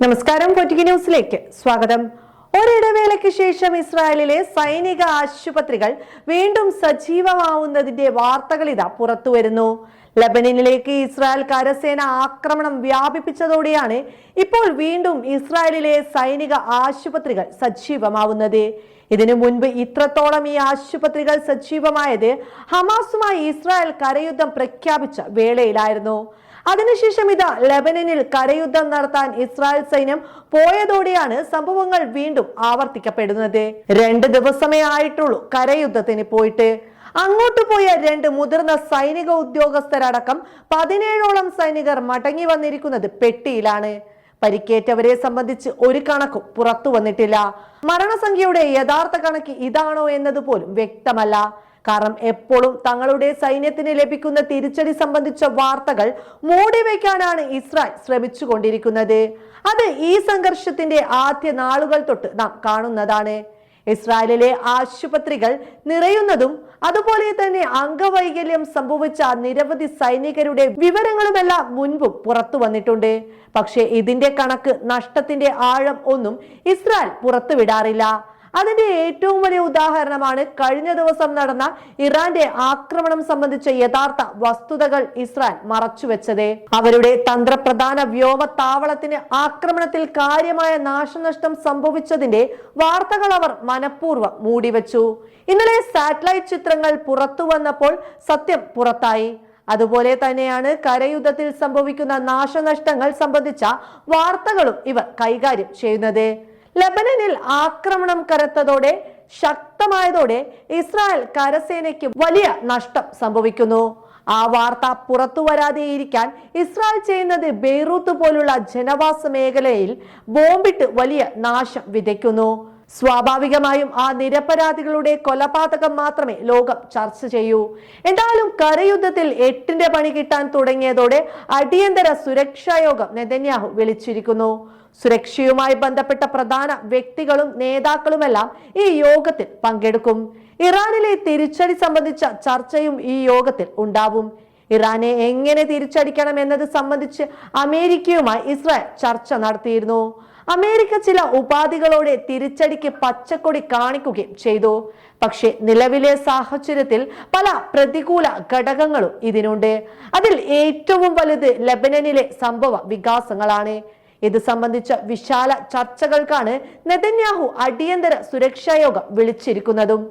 നമസ്കാരം പൊറ്റിക്ക് ന്യൂസിലേക്ക് സ്വാഗതം. ഒരിടവേളയ്ക്ക് ശേഷം ഇസ്രായേലിലെ സൈനിക ആശുപത്രികൾ വീണ്ടും സജീവമാവുന്നതിന്റെ വാർത്തകൾ ഇതാ പുറത്തുവരുന്നു ലബനനിലേക്ക് ഇസ്രായേൽ കരസേന ആക്രമണം വ്യാപിപ്പിച്ചതോടെയാണ് ഇപ്പോൾ വീണ്ടും ഇസ്രായേലിലെ സൈനിക ആശുപത്രികൾ സജീവമാവുന്നത്. ഇതിനു മുൻപ് ഇത്രത്തോളം ഈ ആശുപത്രികൾ സജീവമായത് ഹമാസുമായി ഇസ്രായേൽ കരയുദ്ധം പ്രഖ്യാപിച്ച വേളയിലായിരുന്നു. അതിനുശേഷം ഇതാ ലെബനനിൽ കരയുദ്ധം നടത്താൻ ഇസ്രായേൽ സൈന്യം പോയതോടെയാണ് സംഭവങ്ങൾ വീണ്ടും ആവർത്തിക്കപ്പെടുന്നത്. രണ്ട് ദിവസമേ ആയിട്ടുള്ളൂ കരയുദ്ധത്തിന് പോയിട്ട്. അങ്ങോട്ട് പോയ രണ്ട് മുതിർന്ന സൈനിക ഉദ്യോഗസ്ഥരടക്കം പതിനേഴോളം സൈനികർ മടങ്ങി വന്നിരിക്കുന്നത് പെട്ടിയിലാണ്. പരിക്കേറ്റവരെ സംബന്ധിച്ച് ഒരു കണക്കും പുറത്തു വന്നിട്ടില്ല. മരണസംഖ്യയുടെ യഥാർത്ഥ കണക്ക് ഇതാണോ എന്നത് പോലും വ്യക്തമല്ല. കാരണം എപ്പോഴും തങ്ങളുടെ സൈന്യത്തിന് ലഭിക്കുന്ന തിരിച്ചടി സംബന്ധിച്ച വാർത്തകൾ മൂടി മൂടിവെക്കാനാണ് ഇസ്രായേൽ ശ്രമിച്ചുകൊണ്ടിരിക്കുന്നത്. അത് ഈ സംഘർഷത്തിന്റെ ആദ്യ നാളുകൾ തൊട്ട് നാം കാണുന്നതാണ്. ഇസ്രായേലിലെ ആശുപത്രികൾ നിറയുന്നതും അതുപോലെ തന്നെ അംഗവൈകല്യം സംഭവിച്ച നിരവധി സൈനികരുടെ വിവരങ്ങളുമെല്ലാം മുൻപും പുറത്തു വന്നിട്ടുണ്ട്. പക്ഷേ ഇതിന്റെ കണക്ക് നഷ്ടത്തിന്റെ ആഴം ഒന്നും ഇസ്രായേൽ പുറത്തുവിടാറില്ല. അതിന്റെ ഏറ്റവും വലിയ ഉദാഹരണമാണ് കഴിഞ്ഞ ദിവസം നടന്ന ഇറാന്റെ ആക്രമണം സംബന്ധിച്ച യഥാർത്ഥ വസ്തുതകൾ ഇസ്രായേൽ മറച്ചുവെച്ചത്. അവരുടെ തന്ത്രപ്രധാന വ്യോമ താവളത്തിന് ആക്രമണത്തിൽ കാര്യമായ നാശനഷ്ടം സംഭവിച്ചതിന്റെ വാർത്തകൾ അവർ മനഃപൂർവം മൂടിവെച്ചു. ഇന്നലെ സാറ്റലൈറ്റ് ചിത്രങ്ങൾ പുറത്തു വന്നപ്പോൾ സത്യം പുറത്തായി. അതുപോലെ തന്നെയാണ് കരയുദ്ധത്തിൽ സംഭവിക്കുന്ന നാശനഷ്ടങ്ങൾ സംബന്ധിച്ച വാർത്തകളും ഇവർ കൈകാര്യം ചെയ്യുന്നത്. ലബനനിൽ ആക്രമണം കരത്തതോടെ ശക്തമായതോടെ ഇസ്രായേൽ കരസേനയ്ക്ക് വലിയ നഷ്ടം സംഭവിക്കുന്നു. ആ വാർത്ത പുറത്തു വരാതെയിരിക്കാൻ ഇസ്രായേൽ ചെയ്യുന്നത് ബെയ്റൂത്ത് പോലുള്ള ജനവാസ മേഖലയിൽ ബോംബിട്ട് വലിയ നാശം വിതയ്ക്കുന്നു. സ്വാഭാവികമായും ആ നിരപരാധികളുടെ കൊലപാതകം മാത്രമേ ലോകം ചർച്ച ചെയ്യൂ. എന്തായാലും കരയുദ്ധത്തിൽ എട്ടിന്റെ പണി കിട്ടാൻ തുടങ്ങിയതോടെ അടിയന്തര സുരക്ഷാ യോഗം നെതന്യാഹു വിളിച്ചിരിക്കുന്നു. സുരക്ഷയുമായി ബന്ധപ്പെട്ട പ്രധാന വ്യക്തികളും നേതാക്കളുമെല്ലാം ഈ യോഗത്തിൽ പങ്കെടുക്കും. ഇറാനിലെ തിരിച്ചടി സംബന്ധിച്ച ചർച്ചയും ഈ യോഗത്തിൽ ഉണ്ടാവും. ഇറാനെ എങ്ങനെ തിരിച്ചടിക്കണം എന്നത് സംബന്ധിച്ച് അമേരിക്കയുമായി ഇസ്രായേൽ ചർച്ച നടത്തിയിരുന്നു. അമേരിക്ക ചില ഉപാധികളോടെ തിരിച്ചടിക്ക് പച്ചക്കൊടി കാണിക്കുകയും ചെയ്തു. പക്ഷേ നിലവിലെ സാഹചര്യത്തിൽ പല പ്രതികൂല ഘടകങ്ങളും ഇതിനുണ്ട്. അതിൽ ഏറ്റവും വലുത് ലബനനിലെ സംഭവ വികാസങ്ങളാണ്. ഇത് സംബന്ധിച്ച വിശാല ചർച്ചകൾക്കാണ് നെതന്യാഹു അടിയന്തര സുരക്ഷായോഗം വിളിച്ചിരിക്കുന്നതും.